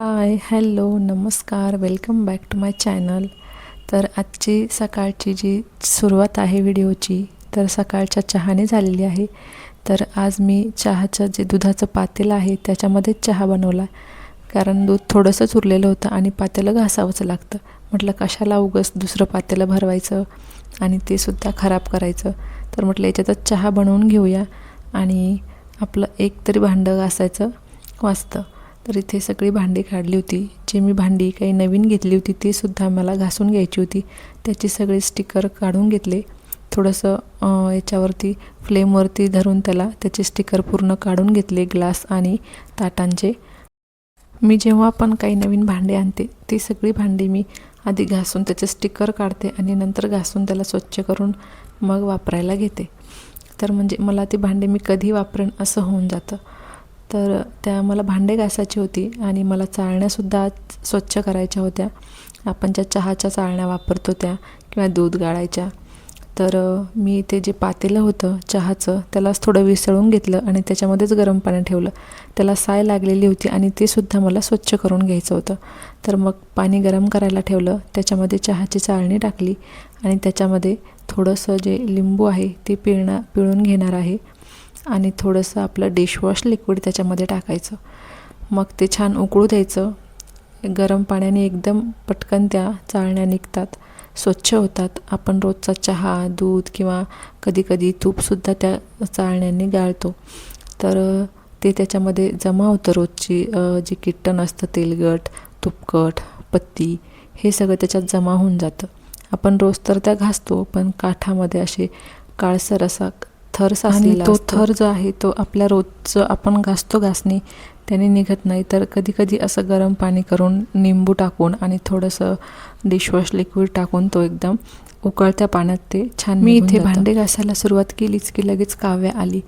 हाय hello नमस्कार welcome back to my channel तर आजची सकाळची जी सुरुवात आहे व्हिडिओची तर सकाळच्या चहाने झालेली आहे. तर आज मी चहाचं जे दुधाचं पातेलं आहे त्याच्यामध्येच चहा बनवला. कारण दूध थोडंसंच उरलेलं होतं आणि पातेलं घासावंच लागतं. म्हटलं कशाला उगस दुसरं पातेलं भरवायचं आणि ते सुद्धा खराब करायचं? तर म्हटलं याच्यातच चहा बनवून घेऊया आणि आपलं एक तरी भांडं घासायचं वाचतं तर इथे सगळी भांडी काढली होती. जी मी भांडी काही नवीन घेतली होती ती सुद्धा मला घासून घ्यायची होती. त्याची सगळे स्टिकर काढून घेतले. थोडंसं याच्यावरती फ्लेमवरती धरून त्याला त्याचे स्टिकर पूर्ण काढून घेतले ग्लास आणि ताटांचे. मी जेव्हा पण काही नवीन भांडे आणते ती सगळी भांडी मी आधी घासून त्याचे स्टिकर काढते आणि नंतर घासून त्याला स्वच्छ करून मग वापरायला घेते. तर म्हणजे मला ती भांडी मी कधी वापरेन असं होऊन जातं. तर त्या मला भांडे घासायची होती आणि मला चाळण्यासुद्धा स्वच्छ करायच्या होत्या. आपण ज्या चहाच्या चाळण्या वापरतो त्या किंवा दूध गाळायच्या. तर मी ते जे पातेलं होतं चहाचं त्यालाच थोडं विसळून घेतलं आणि त्याच्यामध्येच गरम पाणी ठेवलं. त्याला साय लागलेली होती आणि ते सुद्धा मला स्वच्छ करून घ्यायचं होतं. तर मग पाणी गरम करायला ठेवलं त्याच्यामध्ये चहाची चाळणी टाकली आणि त्याच्यामध्ये थोडंसं जे लिंबू आहे ते पिळणं पिळून घेणार आहे. आणि थोडंसं आपलं डिशवॉश लिक्विड त्याच्यामध्ये टाकायचं. मग ते छान उकळू द्यायचं. गरम पाण्याने एकदम पटकन त्या चाळण्या निघतात स्वच्छ होतात. आपण रोजचा चहा दूध किंवा कधीकधी तूपसुद्धा त्या चाळण्यांनी गाळतो. तर ते त्याच्यामध्ये जमा होतं रोजची जे जी किट्टण असतं तेलकट तुपकट पत्ती हे सगळं त्याच्यात जमा होऊन जातं. आपण रोज तर त्या घासतो पण काठामध्ये असे काळसर असा थर साचलेला तो थर जो आहे तो आपल्या रोजचं आपण घासतो घासणी त्याने निघत नाही. तर कधी कधी असं गरम पाणी करून निंबू टाकून आणि थोडंसं डिशवॉश लिक्विड टाकून तो एकदम उकळत्या पाण्यात ते छान मी इथे भांडे घासायला सुरुवात केलीच की लगेच काव्य आली.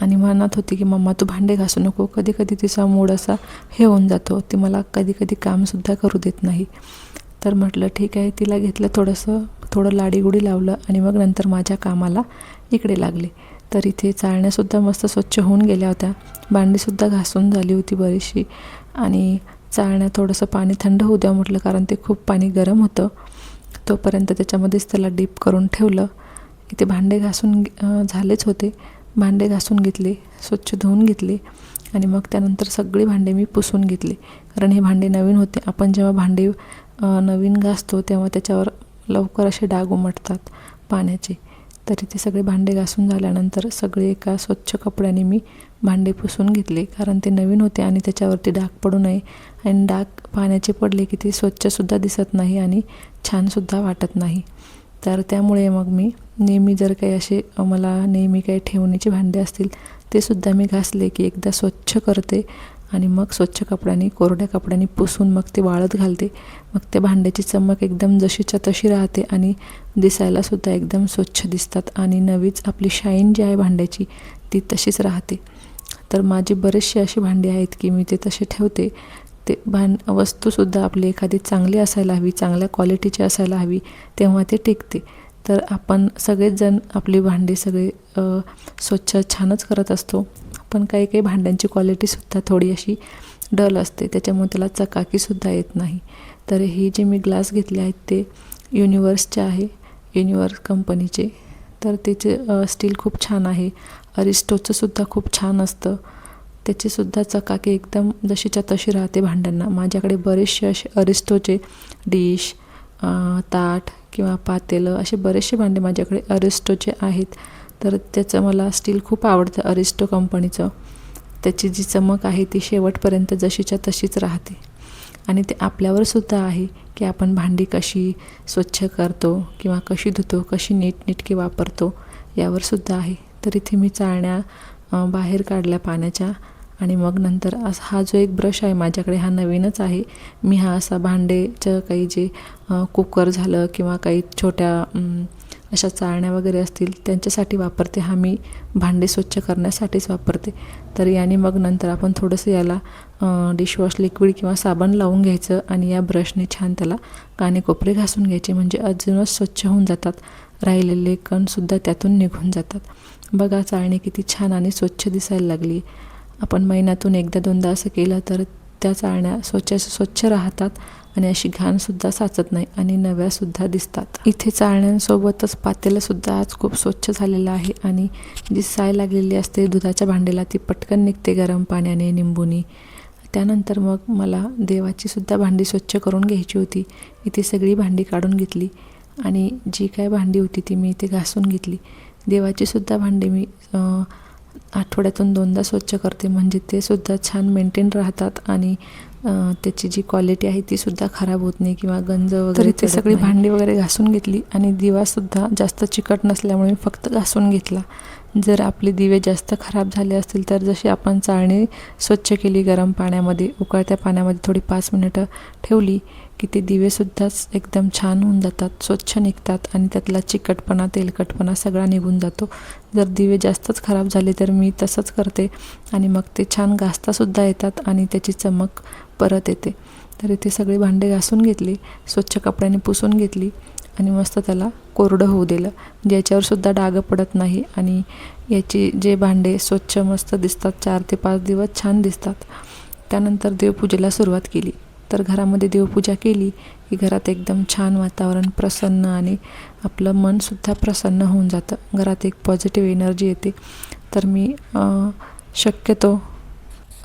आणि म्हणत होती की मम्मा तू भांडे घासू नको. कधी कधी तिचा मूड असा हे होऊन जातो. ती मला कधी कधी कामसुद्धा करू देत नाही. तर म्हटलं ठीक आहे. तिला घेतलं थोडंसं थोडं लाडीगुडी लावलं आणि मग नंतर माझ्या कामाला इकडे लागले. तर इथे चाळण्यासुद्धा मस्त स्वच्छ होऊन गेल्या होत्या. भांडीसुद्धा घासून झाली होती बरीचशी. आणि चाळण्या थोडंसं पाणी थंड होऊ द्या म्हटलं कारण ते खूप पाणी गरम होतं. तोपर्यंत त्याच्यामध्येच त्याला डीप करून ठेवलं. इथे भांडे घासून झालेच होते. भांडे घासून घेतले स्वच्छ धुवून घेतले. आणि मग त्यानंतर सगळी भांडे मी पुसून घेतले. कारण हे भांडे नवीन होते. आपण जेव्हा भांडे नवीन घासतो तेव्हा त्याच्यावर लवकर असे डाग उमटतात पाण्याचे. तरी ते सगळे भांडे घासून झाल्यानंतर सगळे एका स्वच्छ कपड्याने मी भांडे पुसून घेतले कारण ते नवीन होते आणि त्याच्यावरती डाग पडू नये. आणि डाग पाण्याचे पडले की ते स्वच्छसुद्धा दिसत नाही आणि छानसुद्धा वाटत नाही. तर त्यामुळे मग मी नेहमी जर काही असे मला नेहमी काही ठेवण्याचे भांडे असतील ते सुद्धा मी घासले की एकदा स्वच्छ करते. आणि मग स्वच्छ कपड्याने कोरड्या कपड्याने पुसून मग ते वाळत घालते. मग त्या भांड्याची चमक एकदम जशीच्या तशी राहते आणि दिसायलासुद्धा एकदम स्वच्छ दिसतात आणि नवीच आपली शाईन जी आहे भांड्याची ती तशीच राहते. तर माझी बरेचशी अशी भांडी आहेत की मी ते तसे ठेवते. ते भांड वस्तूसुद्धा आपली एखादी चांगली असायला हवी चांगल्या क्वालिटीची असायला हवी तेव्हा ते टिकते. तर आपण सगळेच जण आपली भांडी सगळे स्वच्छ छानच करत असतो. पण काही काही भांड्यांची क्वालिटीसुद्धा थोडी अशी डल असते. त्याच्यामुळे त्याला चकाकीसुद्धा येत नाही. तर ही जे मी ग्लास घेतले आहेत ते युनिवर्सचे आहे युनिवर्स कंपनीचे तर त्याचे स्टील खूप छान आहे. अरिस्टोचं सुद्धा खूप छान असतं. त्याचीसुद्धा चकाकी एकदम जशीच्या तशी राहते भांड्यांना. माझ्याकडे बरेचसे असे अरिस्टोचे डिश ताट किंवा पातेलं असे बरेचसे भांडे माझ्याकडे अरिस्टोचे आहेत. तर त्याचं मला स्टील खूप आवडतं अरिस्टो कंपनीचं. त्याची जी चमक आहे ती शेवटपर्यंत जशीच्या तशीच राहते. आणि ते आपल्यावर सुद्धा आहे की आपण भांडी कशी स्वच्छ करतो किंवा कशी धुतो कशी नीटनेटकी वापरतो यावर सुद्धा आहे. तर इथे मी चाळण्या बाहेर काढल्या पाण्याच्या आणि मग नंतर असा हा जो एक ब्रश आहे माझ्याकडे हा नवीनच आहे. मी हा असा भांडेचं काही जे कुकर झालं किंवा काही छोट्या अशा चाळण्या वगैरे असतील त्यांच्यासाठी वापरते. हा मी भांडे स्वच्छ करण्यासाठीच वापरते. तर याने मग नंतर आपण थोडंसं याला डिशवॉश लिक्विड किंवा साबण लावून घ्यायचं आणि या ब्रशने छान त्याला काने कोपरे घासून घ्यायचे. म्हणजे अजूनच स्वच्छ होऊन जातात. राहिलेले कणसुद्धा त्यातून निघून जातात. बघा चाळणी किती छान आणि स्वच्छ दिसायला लागली. आपण महिन्यातून एकदा दोनदा असं केलं तर त्या चाळण्या स्वच्छ स्वच्छ राहतात आणि अशी घाणसुद्धा साचत नाही आणि नव्यासुद्धा दिसतात. इथे चाळण्यांसोबतच पातेलंसुद्धा आज खूप स्वच्छ झालेलं आहे आणि जी साय लागलेली असते. दुधाच्या भांडेला ती पटकन निघते गरम पाण्याने निंबूनी. त्यानंतर मग मला देवाचीसुद्धा भांडी स्वच्छ करून घ्यायची होती. इथे सगळी भांडी काढून घेतली आणि जी काय भांडी होती ती मी इथे घासून घेतली. देवाचीसुद्धा भांडी मी आठवड्यातून दोनदा स्वच्छ करते. म्हणजे ते सुद्धा छान मेंटेन राहतात आणि त्याची जी क्वालिटी आहे ती सुद्धा खराब होत नाही किंवा गंज वगैरे ते सगळी. भांडी वगैरे घासून घेतली आणि दिवासुद्धा जास्त चिकट नसल्यामुळे मी फक्त घासून घेतला जर आपले दिवे जास्त खराब झाले असतील तर जशी आपण चाळणी स्वच्छ केली गरम पाण्यामध्ये उकळत्या पाण्यामध्ये थोडी पाच मिनिटं ठेवली की ते दिवेसुद्धाच एकदम छान होऊन जातात स्वच्छ निघतात आणि त्यातला चिकटपणा तेलकटपणा सगळा निघून जातो जर दिवे जास्तच खराब झाले तर मी तसंच करते आणि मग ते छान घासतासुद्धा येतात आणि त्याची चमक परत येते. तर इथे सगळी भांडे घासून घेतली स्वच्छ कपड्याने पुसून घेतली आणि मस्त त्याला कोरडं होऊ दिलं. म्हणजे याच्यावर सुद्धा डाग पडत नाही आणि याची जे भांडे स्वच्छ मस्त दिसतात चार ते पाच दिवस छान दिसतात. त्यानंतर देवपूजेला सुरुवात केली. तर घरामध्ये देवपूजा केली की घरात एकदम छान वातावरण प्रसन्न आणि आपलं मनसुद्धा प्रसन्न होऊन जातं. घरात एक पॉझिटिव्ह एनर्जी येते. तर मी शक्यतो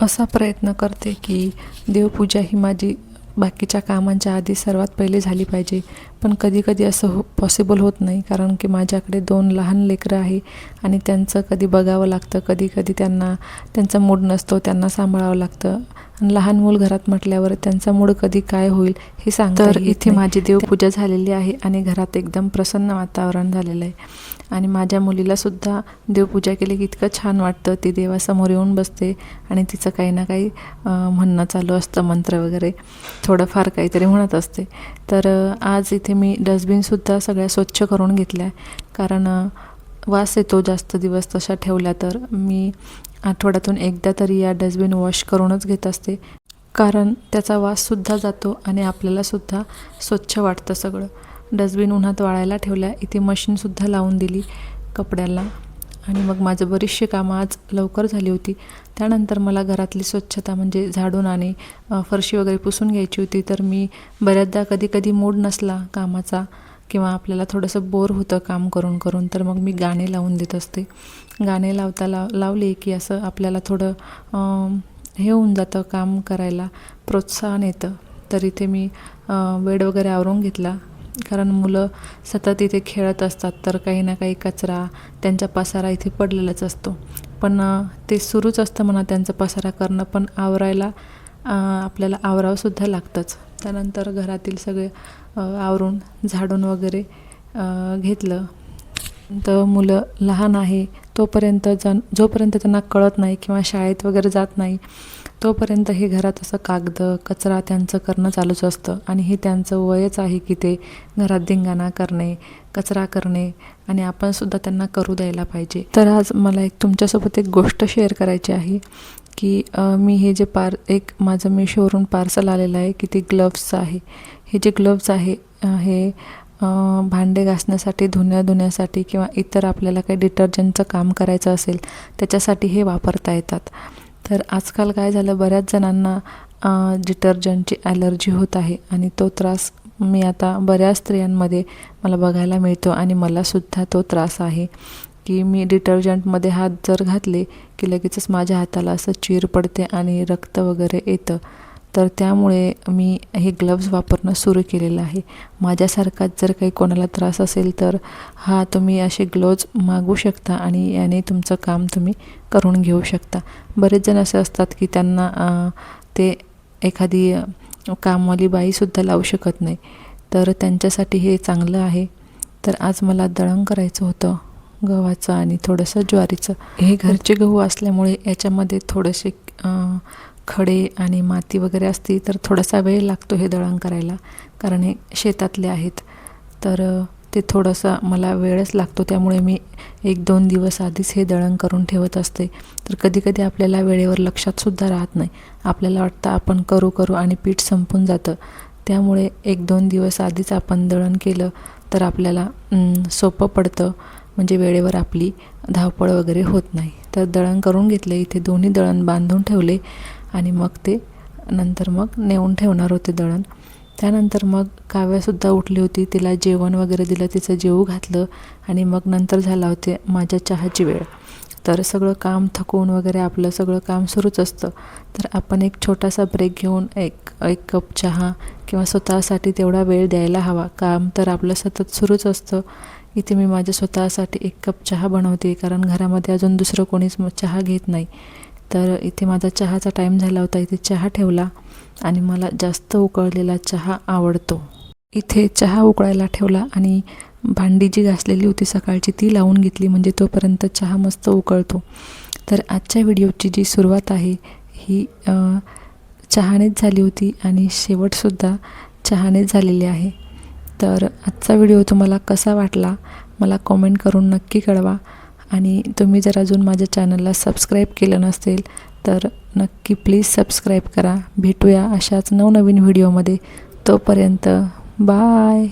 असा प्रयत्न करते की देवपूजा ही माझी बाकीच्या कामांच्या आधी सर्वात पहिले झाली पाहिजे. पण कधी कधी असं हो पॉसिबल होत नाही कारण की माझ्याकडे दोन लहान लेकरं आहे आणि त्यांचं कधी बघावं लागतं कधी कधी त्यांना त्यांचा मूड नसतो त्यांना सांभाळावं लागतं. आणि लहान मूल घरात म्हटल्यावर त्यांचा मूड कधी काय होईल हे सांगता तर इथे. माझी देवपूजा झालेली आहे आणि घरात एकदम प्रसन्न वातावरण झालेलं आहे. आणि माझ्या मुलीला सुद्धा देवपूजा केली की इतकं छान वाटतं. ती देवासमोर येऊन बसते आणि तिचं काही ना काही म्हणणं चालू असतं मंत्र वगैरे. थोडंफार काहीतरी म्हणत असते. तर आज इथे मी डस्टबिनसुद्धा सगळ्या स्वच्छ करून घेतल्या. कारण वास येतो जास्त दिवस तशा ठेवल्या तर. मी आठवड्यातून एकदा तरी या डस्टबिन वॉश करूनच घेत असते. कारण त्याचा वाससुद्धा जातो आणि आपल्यालासुद्धा स्वच्छ वाटतं सगळं. डस्टबिन उन्हात वाळायला ठेवल्या इथे मशीनसुद्धा लावून दिली कपड्याला. आणि मग माझं बरीचशी कामं आज लवकर झाली होती. त्यानंतर मला घरातली स्वच्छता म्हणजे झाडून आणि फरशी वगैरे पुसून घ्यायची होती. तर मी बऱ्याचदा कधी कधी मूड नसला कामाचा किंवा आपल्याला थोडंसं बोर होतं काम करून करून तर मग मी गाणे लावून देत असते. गाणे लावता लाव लावले की असं आपल्याला थोडं हे होऊन जातं काम करायला प्रोत्साहन येतं. तर इथे मी वेड वगैरे आवरून घेतला. कारण मुलं सतत इथे खेळत असतात तर काही ना काही कचरा त्यांचा पसारा इथे पडलेलाच असतो. पण ते सुरूच असतं म्हणा त्यांचा पसारा करणं पण आवरायला आपल्याला आवरावंसुद्धा लागतंच. त्यानंतर घरातील सगळे आवरून झाडून वगैरे घेतलं. तर मुलं लहान आहे तोपर्यंत जन जोपर्यंत त्यांना कळत नाही किंवा शाळेत वगैरे जात नाही तोपर्यंत हे घरात असं कागद कचरा त्यांचं करणं चालूच असतं. आणि हे त्यांचं वयच आहे की ते घरात धिंगाणा करणे कचरा करणे आणि आपणसुद्धा त्यांना करू द्यायला पाहिजे. तर आज मला एक तुमच्यासोबत एक गोष्ट शेअर करायची आहे की मी हे जे पार एक माझं मिशोवरून पार्सल आलेलं आहे की ते ग्लव्स आहे. हे जे ग्लव्स आहे हे भांडे घासण्यासाठी धुण्या धुण्यासाठी किंवा इतर आपल्याला काही डिटर्जंटचं काम करायचं असेल त्याच्यासाठी हे वापरता येतात. तर आजकाल काय झालं बऱ्याच जणांना डिटर्जंटची ॲलर्जी होत आहे आणि तो त्रास मी आता बऱ्याच स्त्रियांमध्ये मला बघायला मिळतो आणि मलासुद्धा तो त्रास आहे की मी डिटर्जंटमध्ये हात जर घातले की लगेचच माझ्या हाताला असं चीर पडते आणि रक्त वगैरे येतं. तर त्यामुळे मी हे ग्लव्ज वापरणं सुरू केलेलं आहे. माझ्यासारखाच जर काही कोणाला त्रास असेल तर हा तुम्ही असे ग्लोव्ज मागू शकता आणि याने तुमचं काम तुम्ही करून घेऊ शकता. बरेच जण असे असतात की त्यांना ते एखादी कामवाली बाईसुद्धा लावू शकत नाही. तर त्यांच्यासाठी हे चांगलं आहे. तर आज मला दळण करायचं होतं गव्हाचं आणि थोडंसं ज्वारीचं. हे घरचे गहू असल्यामुळे याच्यामध्ये थोडेसे खडे आणि माती वगैरे असती तर थोडासा वेळ लागतो हे दळण करायला कारण हे शेतातले आहेत. तर ते थोडंसं मला वेळच लागतो त्यामुळे मी एक दोन दिवस आधीच हे दळण करून ठेवत असते. तर कधीकधी आपल्याला वेळेवर लक्षातसुद्धा राहत नाही. आपल्याला वाटतं आपण करू करू आणि पीठ संपून जातं. त्यामुळे एक दोन दिवस आधीच आपण दळण केलं तर आपल्याला सोपं पडतं. म्हणजे वेळेवर आपली धावपळ वगैरे होत नाही. तर दळण करून घेतले इथे दोन्ही दळण बांधून ठेवले. आणि मग ते नंतर मग नेऊन ठेवणार होते दळण. त्यानंतर मग काव्यासुद्धा उठली होती. तिला जेवण वगैरे दिलं. तिचं जेवू घातलं आणि मग नंतर झाला होते माझ्या चहाची वेळ. तर सगळं काम थकवून वगैरे आपलं सगळं काम सुरूच असतं. तर आपण एक छोटासा ब्रेक घेऊन एक एक कप चहा किंवा स्वतःसाठी तेवढा वेळ द्यायला हवा. काम तर आपलं सतत सुरूच असतं. इथे मी माझ्या स्वतःसाठी एक कप चहा बनवते कारण घरामध्ये अजून दुसरं कोणीच मग चहा घेत नाही. तर इथे माझा चहाचा टाईम झाला होता. इथे चहा ठेवला आणि मला जास्त उकळलेला चहा आवडतो. इथे चहा उकळायला ठेवला आणि भांडी जी घासलेली होती सकाळची ती लावून घेतली. म्हणजे तोपर्यंत चहा मस्त उकळतो. तर आजच्या व्हिडिओची जी सुरुवात आहे ही चहानेच झाली होती आणि शेवटसुद्धा चहानेच झालेली आहे. तर आजचा व्हिडिओ तुम्हाला कसा वाटला मला कॉमेंट करून नक्की कळवा. आणि तुम्ही जर अजून माझ्या चॅनलला सबस्क्राईब केलं नसेल तर नक्की प्लीज सबस्क्राईब करा. भेटूया अशाच नवनवीन व्हिडिओमध्ये तोपर्यंत बाय